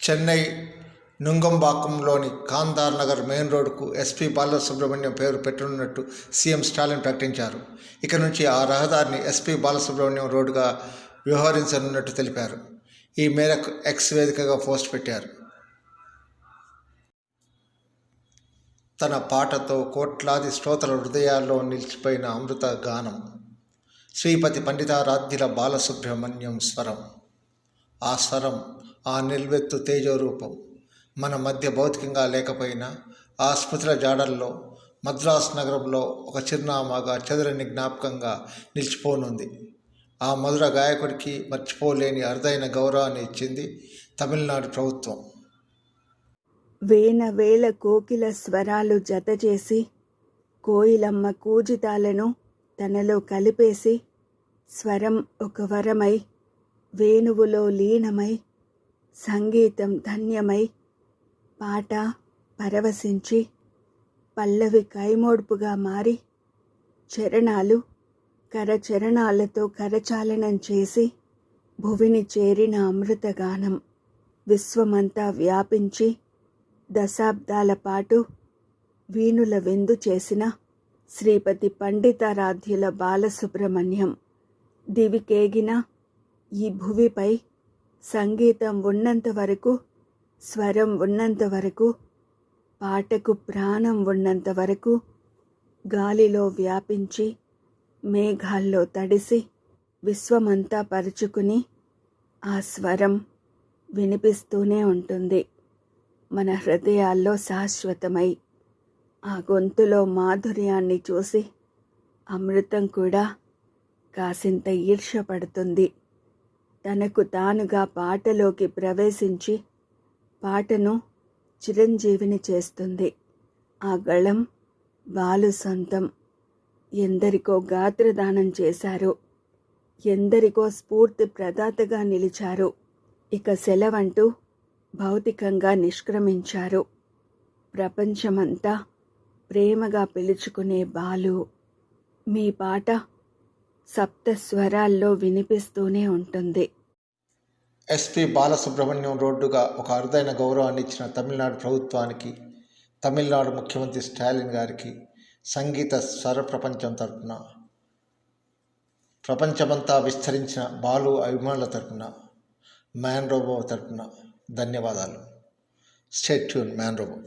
చెన్నై నుంగంబాకంలోని కాందార్ నగర్ మెయిన్ రోడ్డుకు ఎస్పీ బాలసుబ్రహ్మణ్యం పేరు పెట్టనున్నట్టు సీఎం స్టాలిన్ ప్రకటించారు. ఇక నుంచి ఆ రహదారిని ఎస్పీ బాలసుబ్రహ్మణ్యం రోడ్డుగా వ్యవహరించనున్నట్టు తెలిపారు. ఈ మేరకు ఎక్స్ వేదికగా పోస్ట్ పెట్టారు. తన పాటతో కోట్లాది శ్రోతల హృదయాల్లో నిలిచిపోయిన అమృత గానం. శ్రీపతి పండితారాధ్యుల బాలసుబ్రహ్మణ్యం స్వరం. ఆ స్వరం ఆ నిల్వెత్తు తేజోరూపం మన మధ్య భౌతికంగా లేకపోయినా ఆ స్మృతుల జాడల్లో మద్రాస్ నగరంలో ఒక చిరునామాగా చెదరని జ్ఞాపకంగా నిలిచిపోనుంది. ఆ మధుర గాయకుడికి మర్చిపోలేని అరుదైన గౌరవాన్ని ఇచ్చింది తమిళనాడు ప్రభుత్వం. వేన వేల కోకిల స్వరాలు జతచేసి కోయిలమ్మ కూజితాలను తనలో కలిపేసి స్వరం ఒక వరమై వేణువులో లీనమై సంగీతం ధన్యమై పాట పరవశించి పల్లవి కైమోడ్పుగా మారి చరణాలు కరచరణాలతో కరచాలనం చేసి భువిని చేరిన అమృతగానం విశ్వమంతా వ్యాపించి దశాబ్దాల పాటు వీణుల విందు చేసిన శ్రీపతి పండితారాధ్యుల బాలసుబ్రహ్మణ్యం దివికేగిన ఈ భువిపై సంగీతం ఉన్నంత వరకు స్వరం ఉన్నంత వరకు పాటకు ప్రాణం ఉన్నంత వరకు గాలిలో వ్యాపించి మేఘాల్లో తడిసి విశ్వమంతా పరుచుకుని ఆ స్వరం వినిపిస్తూనే ఉంటుంది. మన హృదయాల్లో శాశ్వతమై ఆ గొంతులో మాధుర్యాన్ని చూసి అమృతం కూడా కాసింత ఈర్ష్యపడుతుంది తనకు తానుగా పాటలోకి ప్రవేశించి పాటను చిరంజీవిని చేస్తుంది. ఆ గళం బాలు సొంతం. ఎందరికో గాత్రదానం చేశారు. ఎందరికో స్ఫూర్తి ప్రదాతగా నిలిచారు. ఇక సెలవంటూ భౌతికంగా నిష్క్రమించారు. ప్రపంచమంతా ప్రేమగా పిలుచుకునే బాలు. మీ పాట సప్త స్వరాల్లో వినిపిస్తూనే ఉంటుంది. ఎస్పి బాలసుబ్రహ్మణ్యం రోడ్డుగా ఒక అరుదైన గౌరవాన్ని ఇచ్చిన తమిళనాడు ప్రభుత్వానికి తమిళనాడు ముఖ్యమంత్రి స్టాలిన్ గారికి సంగీత స్వరప్రపంచం తరపున ప్రపంచమంతా విస్తరించిన బాలు అభిమానుల తరపున మ్యాన్ రోబో తరపున ధన్యవాదాలు. Stay tuned man robo.